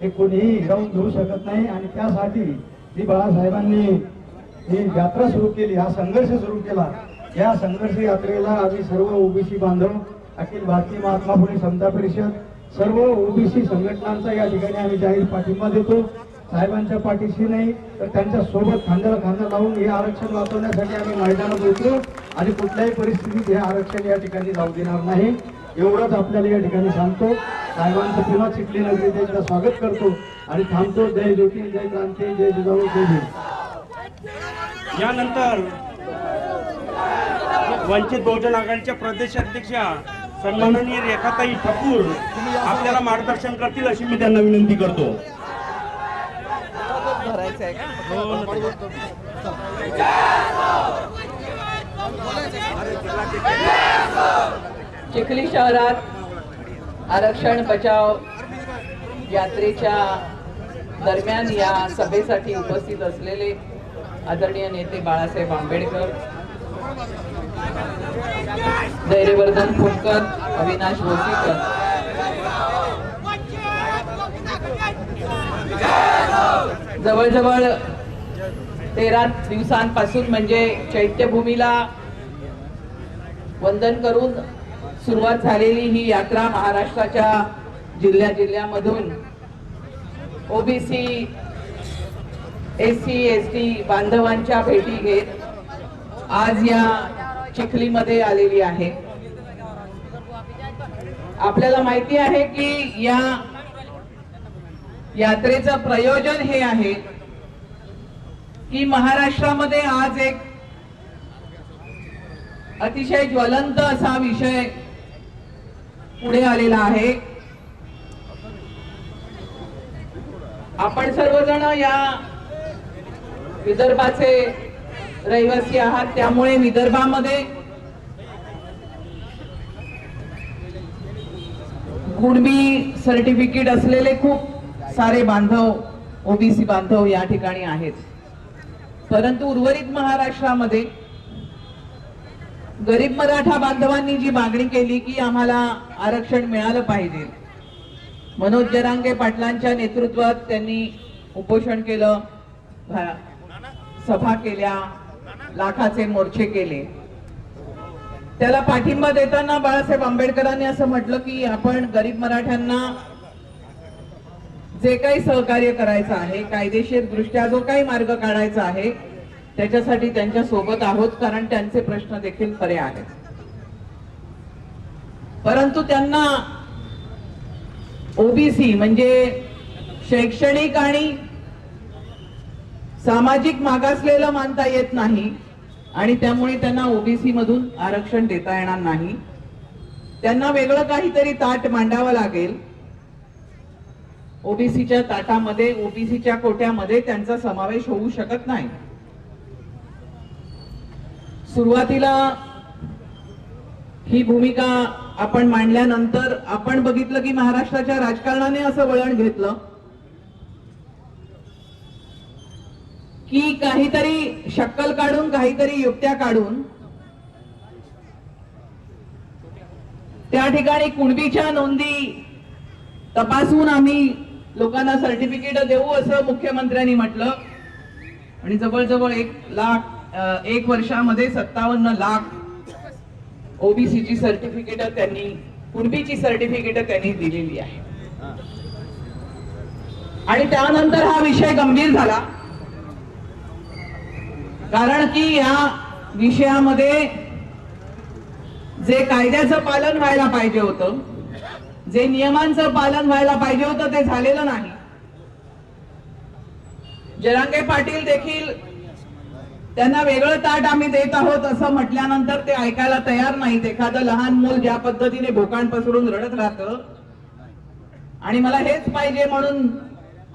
हे कोणीही हिरावून घेऊ शकत नाही आणि त्यासाठी जी बाळासाहेबांनी ही यात्रा सुरू केली हा संघर्ष सुरू केला. या संघर्ष यात्रेला आम्ही सर्व ओबीसी बांधव अखिल भारतीय महात्मा फुले समता परिषद सर्व ओबीसी संघटनांचा या ठिकाणी आम्ही जाहीर पाठिंबा देतो. साहेबांच्या पाठीशी नाही तर त्यांच्यासोबत खांद्याला खांदा लावून हे आरक्षण वाचवण्यासाठी आम्ही मैदानात उतरू आणि कुठल्याही परिस्थितीत हे आरक्षण या ठिकाणी जाऊ देणार नाही. एवढंच आपल्याला या ठिकाणी सांगतो. साहेबांचं पुन्हा चिखली नगरी त्यांचं स्वागत करतो. आणि थांबतो. जय ज्योती जय क्रांती जय जिजाऊ जय भीम. यानंतर वंचित बहुजन आघाडीच्या प्रदेशाध्यक्षा सन्माननीय रेखाताई ठाकूर आपल्याला मार्गदर्शन करतील अशी मी त्यांना विनंती करतो. भरायचं आहे का चिखली शहरात आरक्षण बचाव यात्रेच्या दरम्यान या सभेसाठी उपस्थित असलेले आदरणीय नेते बाळासाहेब आंबेडकर धैर्यवर्धन फुटकर अविनाश भोसीकर जवळजवळ तेरा दिवसांपासून म्हणजे चैत्यभूमीला वंदन करून सुरुवात झालेली ही यात्रा महाराष्ट्राच्या जिल्ह्या जिल्ह्यामधून. OBC S C S T बांधवांच्या भेटी घेत आज या चिखलीमध्ये आलेली आहे. आपल्याला माहिती आहे की या यात्रेचं प्रयोजन हे आहे की महाराष्ट्रामध्ये आज एक अतिशय ज्वलंत असा विषय पुढे आलेला आहे. आपण सर्वजण या विदर्भाचे रहिवासी आहात त्यामुळे विदर्भामध्ये कुणबी सर्टिफिकेट असलेले खूप सारे बांधव ओबीसी बांधव या ठिकाणी आहेत. परंतु उर्वरित महाराष्ट्रामध्ये गरीब मराठा बांधवांनी जी मागणी केली की आम्हाला आरक्षण मिळालं पाहिजे. मनोज जरांगे पाटलांच्या नेतृत्वात त्यांनी उपोषण केलं सभा केल्या लाखाचे मोर्चे केले. त्याला पाठिंबा देताना बाळासाहेब आंबेडकरांनी असं म्हटलं की आपण गरीब मराठ्यांना जे काही सहकार्य करायचं आहे कायदेशीर दृष्ट्या जो काही मार्ग काढायचा आहे त्याच्यासाठी त्यांच्यासोबत आहोत कारण त्यांचे प्रश्न देखील खरे आहेत. परंतु त्यांना ओबीसी म्हणजे शैक्षणिक आणि सामाजिक मागासलेलं मानता येत नाही आणि त्यामुळे त्यांना ओबीसी मधून आरक्षण देता येणार नाही. त्यांना वेगळं काहीतरी ताट मांडावं लागेल. ओबीसीच्या ताटामध्ये ओबीसीच्या कोट्यामध्ये त्यांचा समावेश होऊ शकत नाही. सुरुवातीला ही भूमिका आपण मांडल्यानंतर आपण बघितलं की महाराष्ट्राच्या राजकारणाने असं वळण घेतलं की काहीतरी शक्कल काढून काहीतरी युक्त्या काढून त्या ठिकाणी कुणबीच्या नोंदी तपासून आम्ही लोकांना सर्टिफिकेट देऊ असं मुख्यमंत्र्यांनी म्हटलं. आणि जवळजवळ एक लाख एक वर्षामध्ये सत्तावन्न लाख ओबीसीची सर्टिफिकेट त्यांनी कुणबीची सर्टिफिकेट त्यांनी दिलेली आहे. आणि त्यानंतर हा विषय गंभीर झाला. कारण की या विषयामध्ये जे कायद्याचं पालन व्हायला पाहिजे होतं जे नियमांचं पालन व्हायला पाहिजे होतं ते झालेलं नाही. जरांगे पाटील देखील त्यांना वेगळं ताट आम्ही देत आहोत असं म्हटल्यानंतर ते ऐकायला तयार नाहीत. एखादं लहान मूल ज्या पद्धतीने भोकाण पसरून रडत राहतं. आणि मला हेच पाहिजे म्हणून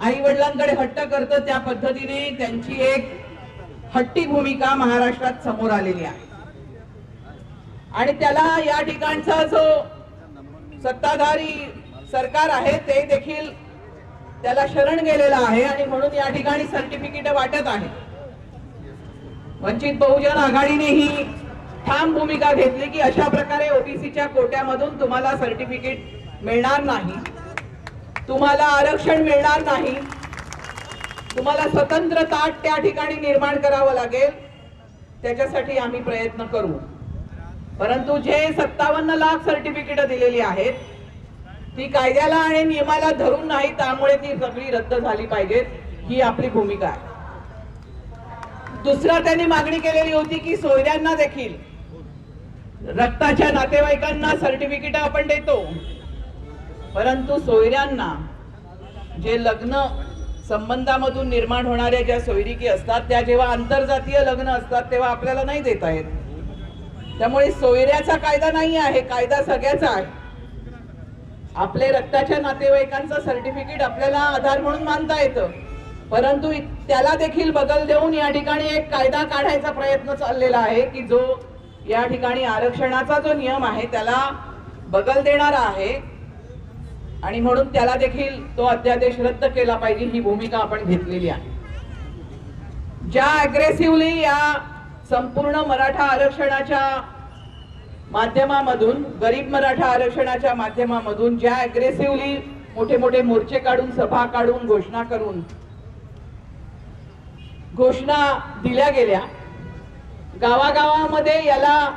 आई वडिलांकडे हट्ट करतं त्या पद्धतीने त्यांची एक हट्टी भूमिका महाराष्ट्रात समोर आलेली आहे. आणि त्याला या ठिकाणचा जो सत्ताधारी सरकार आहे ते देखील त्याला शरण गेलेलं आहे आणि म्हणून या ठिकाणी सर्टिफिकेट वाटत आहे. वंचित बहुजन आघाडीने ही ठाम भूमिका घेतली की अशा प्रकारे ओबीसीच्या कोट्यामधून तुम्हाला सर्टिफिकेट मिळणार नाही. तुम्हाला आरक्षण मिळणार नाही. तुम्हाला स्वतंत्र ताट त्या ठिकाणी निर्माण करावं लागेल. त्याच्यासाठी आम्ही प्रयत्न करू. परंतु जे सत्तावन्न लाख सर्टिफिकेट दिलेली आहेत ती कायद्याला आणि नियमाला धरून नाही त्यामुळे ती सगळी रद्द झाली पाहिजेत ही आपली भूमिका आहे. दुसरा त्यांनी मागणी केलेली होती की सोयऱ्यांना देखील रक्ताच्या नातेवाईकांना सर्टिफिकेट आपण देतो. परंतु सोयऱ्यांना जे लग्न संबंधामधून निर्माण होणाऱ्या ज्या सोयरिकी असतात त्या जेव्हा आंतरजातीय लग्न असतात तेव्हा आपल्याला नाही देता येत. त्यामुळे सोयऱ्याचा कायदा नाही आहे कायदा सगळ्याचा आहे. आपले रक्ताच्या नातेवाईकांचं सर्टिफिकेट आपल्याला आधार म्हणून मानता येतं. परंतु त्याला देखील बदल देऊन या ठिकाणी एक कायदा काढायचा प्रयत्न चाललेला आहे की जो या ठिकाणी आरक्षणाचा जो नियम आहे त्याला बदल देणारा आहे. आणि म्हणून त्याला देखील तो अध्यादेश रद्द केला पाहिजे ही भूमिका आपण घेतलेली आहे. ज्या अग्रेसिव्हली या संपूर्ण मराठा आरक्षणाच्या माध्यमामधून गरीब मराठा आरक्षणाच्या माध्यमामधून ज्या अग्रेसिव्हली मोठे मोठे मोर्चे काढून सभा काढून घोषणा करून घोषणा दिल्या गेल्या. गावागावामध्ये याला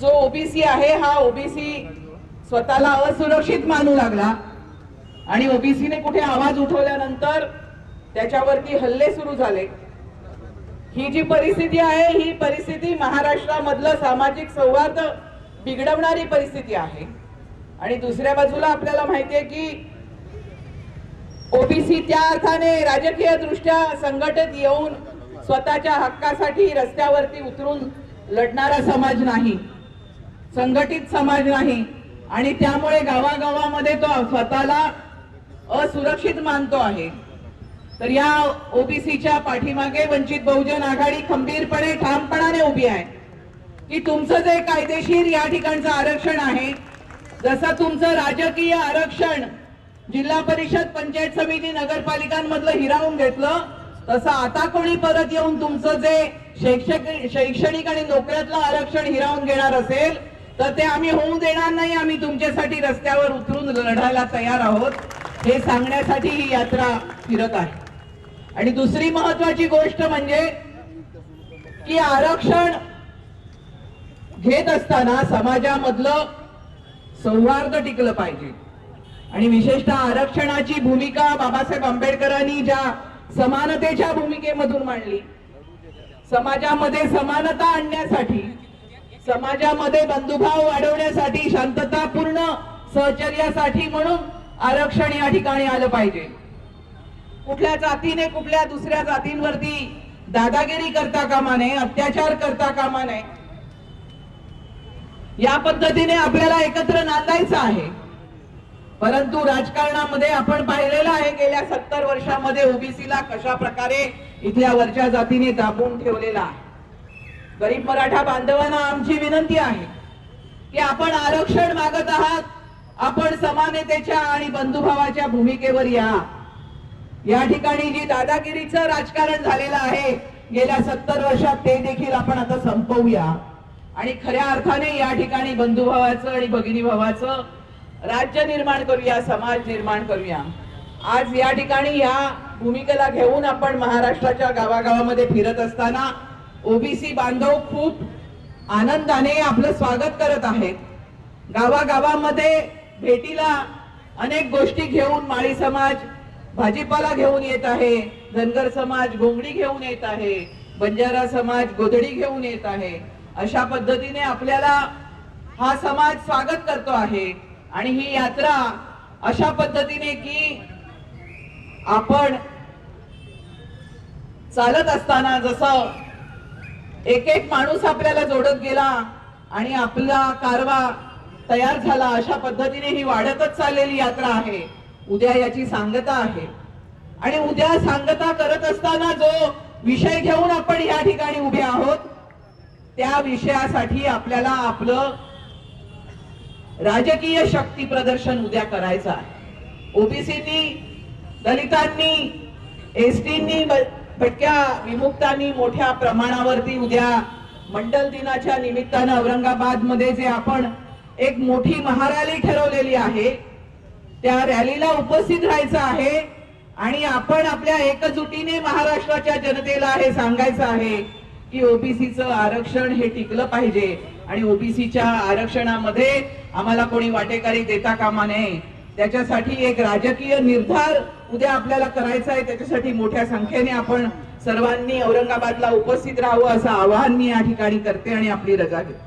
जो ओबीसी आहे हा ओबीसी स्वतःला असुरक्षित मानू लागला. आणि ओबीसीने कुठे आवाज उठवल्यानंतर त्याच्यावरती हल्ले सुरू झाले. ही जी परिस्थिती आहे ही परिस्थिती महाराष्ट्रामधलं सामाजिक सौहार्द बिघडवणारी परिस्थिती आहे. आणि दुसऱ्या बाजूला आपल्याला माहिती आहे की ओबीसी त्या अर्थाने राजकीय दृष्ट्या संघटित येऊन स्वतःच्या हक्कासाठी रस्त्यावरती उतरून लढणारा समाज नाही संघटित समाज नाही. आणि त्यामुळे गावागावामध्ये तो स्वतःला असुरक्षित मानतो आहे. तर या ओबीसीच्या पाठीमागे वंचित बहुजन आघाडी खंबीरपणे ठामपणाने उभी आहे. की तुमचं जे कायदेशीर या ठिकाणचं आरक्षण आहे जसं तुमचं राजकीय आरक्षण जिल्हा परिषद पंचायत समिती नगरपालिकांमधलं हिरावून घेतलं. तसं आता कोणी परत येऊन तुमचं जे शैक्षणिक शैक्षणिक आणि नोकऱ्यातलं आरक्षण हिरावून घेणार असेल तर ते आम्ही होऊ देणार नाही. आम्ही तुमच्यासाठी रस्त्यावर उतरून लढायला तयार आहोत. हे सांगण्यासाठी ही यात्रा फिरत आहे. आणि दुसरी महत्वाची गोष्ट म्हणजे की आरक्षण घेत असताना समाजामधलं सौहार्द टिकलं पाहिजे. आणि विशेषतः आरक्षणाची भूमिका बाबासाहेब आंबेडकरांनी ज्या समानतेच्या भूमिकेमधून मांडली. समाजामध्ये समानता आणण्यासाठी समाजामध्ये बंधुभाव वाढवण्यासाठी शांततापूर्ण सहचर्यासाठी म्हणून आरक्षण या ठिकाणी आलं पाहिजे. कुठल्या जातीने कुठल्या दुसऱ्या जातींवरती दादागिरी करता कामा नये अत्याचार करता कामा नये या पद्धतीने आपल्याला एकत्र नांदायचं आहे. परंतु राजकारणामध्ये आपण पाहिलेलं आहे गेल्या सत्तर वर्षामध्ये ओबीसीला कशा प्रकारे इथल्या वरच्या जातीने दाबून ठेवलेला आहे. गरीब मराठा बांधवांना आमची विनंती आहे की आपण आरक्षण मागत आहात आपण समानतेच्या आणि बंधुभावाच्या भूमिकेवर या. या ठिकाणी जी दादागिरीचं राजकारण झालेलं आहे गेल्या सत्तर वर्षात ते देखील आपण आता संपवूया. आणि खऱ्या अर्थाने या ठिकाणी बंधुभावाचं आणि भगिनी भावाचं राज्य निर्माण करूया समाज निर्माण करूया. आज या ठिकाणी या भूमिकेला घेऊन आपण महाराष्ट्राच्या गावागावामध्ये फिरत असताना ओबीसी बांधव खूप आनंदाने आपलं स्वागत करत आहेत. गावागावामध्ये भेटीला अनेक गोष्टी घेऊन माळी समाज भाजीपाला घेऊन येत आहे धनगर समाज घोंगडी घेऊन येत आहे बंजारा समाज गोधडी घेऊन येत आहे. अशा पद्धतीने आपल्याला हा समाज स्वागत करतो आहे. आणि ही यात्रा अशा पद्धतीने की आपण चालत असताना जसं एक एक माणूस आपल्याला जोडत गेला आणि आपला कारवा तयार झाला अशा पद्धतीने ही वाढतच चाललेली यात्रा आहे. उद्या याची सांगता आहे. आणि उद्या सांगता करत असताना जो विषय घेऊन आपण या ठिकाणी उभे आहोत त्या विषयासाठी आपल्याला आपलं राजकीय शक्ती प्रदर्शन उद्या करायचं आहे. ओबीसीनी दलितांनी एसटींनी भटक्या विमुक्तांनी मोठ्या प्रमाणावरती उद्या मंडल दिनाच्या निमित्तानं औरंगाबादमध्ये जे आपण एक मोठी महारॅली ठरवलेली आहे त्या रॅलीला उपस्थित राहायचं आहे आणि आपण आपल्या एकजुटीने महाराष्ट्राच्या जनतेला हे सांगायचं आहे की ओबीसीचं आरक्षण हे टिकलं पाहिजे. आणि ओबीसीच्या आरक्षणामध्ये आम्हाला कोणी वाटेकारी देता कामा नये. त्याच्यासाठी एक राजकीय निर्धार उद्या आपल्याला करायचा आहे. त्याच्यासाठी मोठ्या संख्येने आपण सर्वांनी औरंगाबादला उपस्थित राहावं असं आवाहन मी या ठिकाणी करते आणि आपली रजा घेते.